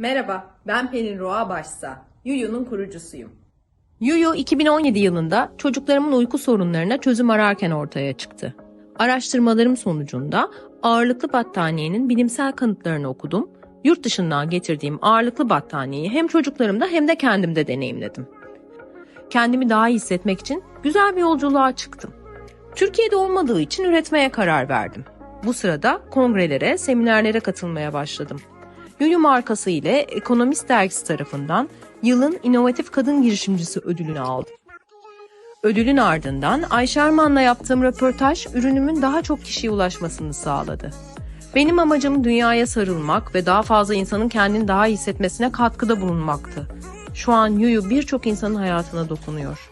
Merhaba, ben Pelin Roğa Başsa. Yuyu'nun kurucusuyum. Yuyu 2017 yılında çocuklarımın uyku sorunlarına çözüm ararken ortaya çıktı. Araştırmalarım sonucunda ağırlıklı battaniyenin bilimsel kanıtlarını okudum. Yurt dışından getirdiğim ağırlıklı battaniyeyi hem çocuklarımda hem de kendimde deneyimledim. Kendimi daha iyi hissetmek için güzel bir yolculuğa çıktım. Türkiye'de olmadığı için üretmeye karar verdim. Bu sırada kongrelere, seminerlere katılmaya başladım. Yoyo markası ile Ekonomist dergisi tarafından yılın inovatif kadın girişimcisi ödülünü aldı. Ödülün ardından Ayşe Arman'la yaptığım röportaj ürünümün daha çok kişiye ulaşmasını sağladı. Benim amacım dünyaya sarılmak ve daha fazla insanın kendini daha iyi hissetmesine katkıda bulunmaktı. Şu an Yuyu birçok insanın hayatına dokunuyor.